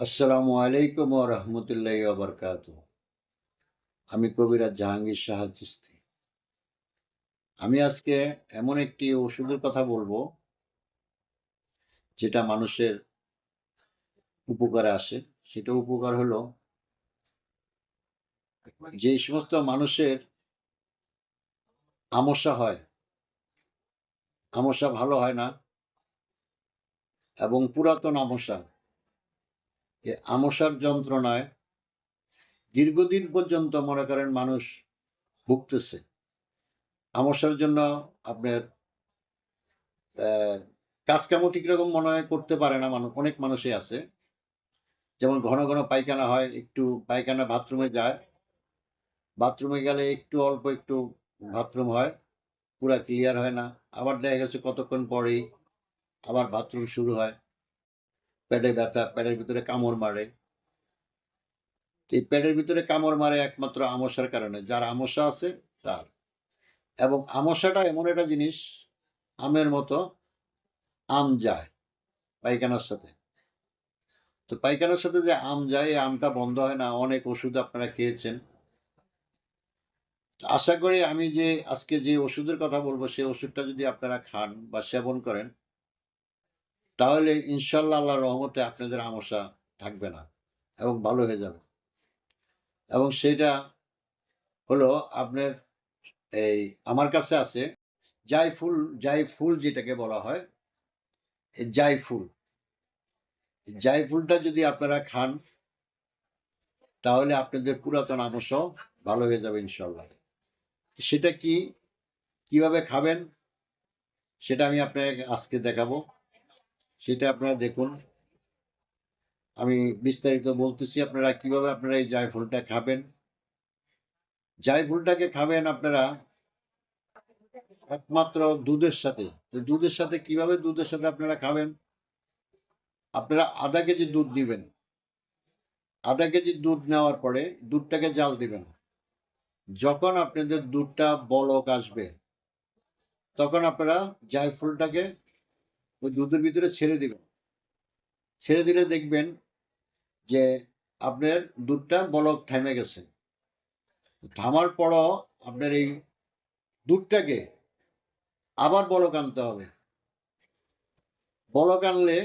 আসসালামু আলাইকুম রহমতুল্লাহ বরকাত আমি কবিরাজ জাহাঙ্গীর চিস্তি আমি আজকে এমন একটি ওষুধের কথা বলব, যেটা মানুষের উপকারে আসে। সেটা উপকার হলো, যে সমস্ত মানুষের আমসা হয় আমসা ভালো হয় না, এবং পুরাতন আমসা এ আমসার যন্ত্রণায় দীর্ঘদিন পর্যন্ত মনে করেন মানুষ ভুগতেছে। আমসার জন্য আপনার আহ, কাজকামও ঠিক রকম মনে হয় করতে পারে না মানুষ অনেক মানুষই আছে। যেমন ঘন ঘন পায়খানা হয় একটু পায়খানা বাথরুমে যায়। বাথরুমে গেলে একটু অল্প একটু বাথরুম হয় পুরা ক্লিয়ার হয় না। আবার দেখা গেছে কতক্ষণ পরেই আবার বাথরুম শুরু হয়। পেটে ব্যথা, পেটের ভিতরে কামড় মারে। এই পেটের ভিতরে কামড় মারে একমাত্র আমসার কারণে। যার আমসা আছে, তার। এবং আমসাটা এমন একটা জিনিস, আমের মতো আম যায় পায়খানার সাথে। তো পায়খানার সাথে যে আম যায়, এই আমটা বন্ধ হয় না। অনেক ওষুধ আপনারা খেয়েছেন। আশা করি আমি যে আজকে যে ওষুধের কথা বলব, সেই ওষুধটা যদি আপনারা খান বা সেবন করেন তাহলে ইনশাল্লাহ আল্লাহ রহমতে আপনাদের আমসা থাকবে না এবং ভালো হয়ে যাবে। এবং সেটা হলো আপনার এই আমার কাছে আছে জাইফুল জাইফুল যেটাকে বলা হয়, এই জাইফুল এই জাইফুলটা যদি আপনারা খান, তাহলে আপনাদের পুরাতন আমসও ভালো হয়ে যাবে ইনশাল্লাহ। সেটা কি, কীভাবে খাবেন, সেটা আমি আপনাকে আজকে দেখাবো। সেটা আপনারা দেখুন। আমি বিস্তারিত বলতেছি, আপনারা কীভাবে আপনারা এই জায়ফলটা খাবেন? জায়ফলটাকে খাবেন আপনারা একমাত্র দুধের সাথে। দুধের সাথে কীভাবে দুধের সাথে আপনারা খাবেন? আপনারা আধা কেজি দুধ দিবেন। আধা কেজি দুধ নেওয়ার পরে দুধটাকে জাল দিবেন। যখন আপনাদের দুধটা বলক আসবে, তখন আপনারা জায়ফলটাকে ওই দুধের ভিতরে ছেড়ে দিবেন। ছেড়ে দিলে দেখবেন যে আপনার দুধটা বলক থেমে গেছে। থামার পরও আপনার এই দুধটাকে আবার বলক আনতে হবে। বলক আনলে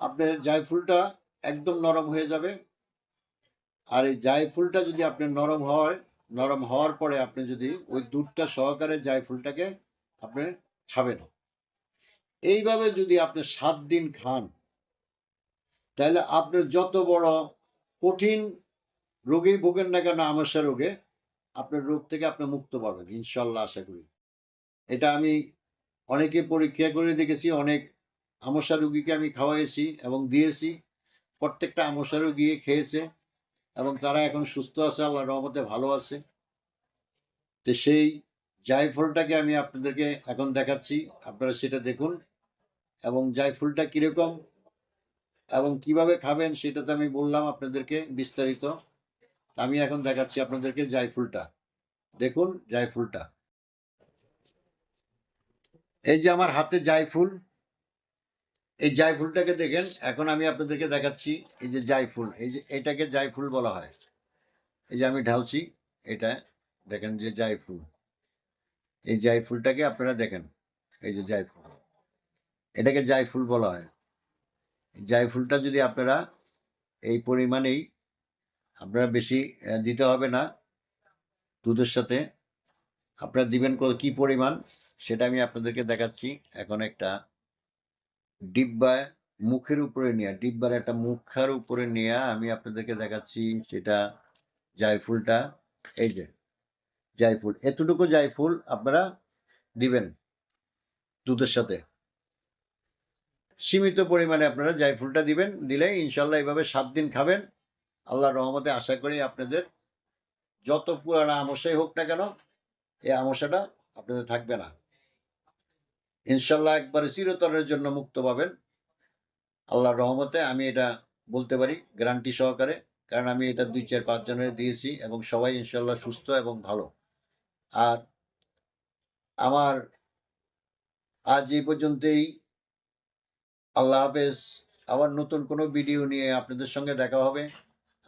আপনার জায়ফুলটা একদম নরম হয়ে যাবে। আর এই জায়ফুলটা যদি আপনার নরম হয়, নরম হওয়ার পরে আপনি যদি ওই দুধটা সহকারে জায়ফুলটাকে আপনি খাবেন। এইভাবে যদি আপনি সাত দিন খান, তাহলে আপনার যত বড় কঠিন রোগেই ভোগেন না কেন আমাশা রোগে, আপনার রোগ থেকে আপনি মুক্ত পাবেন, ইনশাল্লাহ আশা করি। এটা আমি অনেকে পরীক্ষা করে দেখেছি, অনেক আমশা রোগীকে আমি খাওয়াইছি এবং দিয়েছি, প্রত্যেকটা আমশা রোগী খেয়েছে এবং তারা এখন সুস্থ আছে আল্লাহ রহমতে ভালো আছে। তো সেই জায়ফলটাকে আমি আপনাদেরকে এখন দেখাচ্ছি। আপনারা সেটা দেখুন। এবং জায়ফলটা কীরকম এবং কীভাবে খাবেন সেটা তো আমি বললাম আপনাদেরকে বিস্তারিত। আমি এখন দেখাচ্ছি আপনাদেরকে জায়ফুলটা দেখুন জায়ফুলটা এই যে আমার হাতে জায়ফুল এই জায়ফুলটাকে দেখেন। এখন আমি আপনাদেরকে দেখাচ্ছি এই যে জায়ফুল এই যে এটাকে জায়ফুল বলা হয়। এই যে আমি ঢালছি। এটা দেখেন যে জায়ফুল এই জায়ফুলটাকে আপনারা দেখেন। এই যে জায়ফুল এটাকে জায়ফুল বলা হয়। জায়ফুলটা যদি আপনারা এই পরিমাণেই আপনারা বেশি দিতে হবে না দুধের সাথে, আপনারা দিবেন কি পরিমাণ সেটা আমি আপনাদেরকে দেখাচ্ছি। এখন একটা ডিব্বায় মুখের উপরে নিয়ে, ডিব্বার একটা মুখার উপরে নিয়ে আমি আপনাদেরকে দেখাচ্ছি সেটা জায়ফুলটা এই যে জায়ফুল, এতটুকু জায়ফুল আপনারা দিবেন দুধের সাথে। সীমিত পরিমাণে আপনারা জায়ফুলটা দিবেন, দিলে ইনশাল্লাহ এইভাবে সাত দিন খাবেন। আল্লাহ রহমতে আশা করি আপনাদের যত পুরানা আমসাই হোক না কেন, এই আমসাটা আপনাদের থাকবে না। ইনশাল্লাহ একবারে চিরতরের জন্য মুক্ত পাবেন। আল্লাহর রহমতে আমি এটা বলতে পারি, গ্যারান্টি সহকারে, কারণ আমি এটা দুই, চার পাঁচজনের দিয়েছি এবং সবাই ইনশাল্লাহ সুস্থ এবং ভালো। আর আমার আজ এই পর্যন্তই। আল্লাহ হাফেজ। আবার নতুন কোনো ভিডিও নিয়ে আপনাদের সঙ্গে দেখা হবে।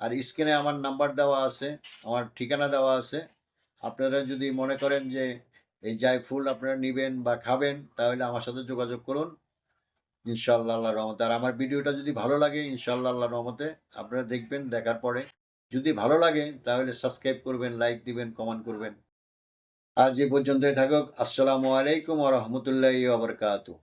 আর স্ক্রিনে আমার নাম্বার দেওয়া আছে, আমার ঠিকানা দেওয়া আছে। আপনারা যদি মনে করেন যে এই জায়ফুল আপনারা নেবেন বা খাবেন, তাহলে আমার সাথে যোগাযোগ করুন। ইনশাআল্লাহ আল্লাহ রহমতে। আর আমার ভিডিওটা যদি ভালো লাগে ইনশাল্লাহ আল্লাহ রহমতে আপনারা দেখবেন, দেখার পরে। যদি ভালো লাগে, তাহলে সাবস্ক্রাইব করবেন লাইক দিবেন কমেন্ট করবেন। আজ এ পর্যন্তই থাকুক। আসসালামু আলাইকুম আ রহমতুল্লাহ ওয়া বারাকাতুহু।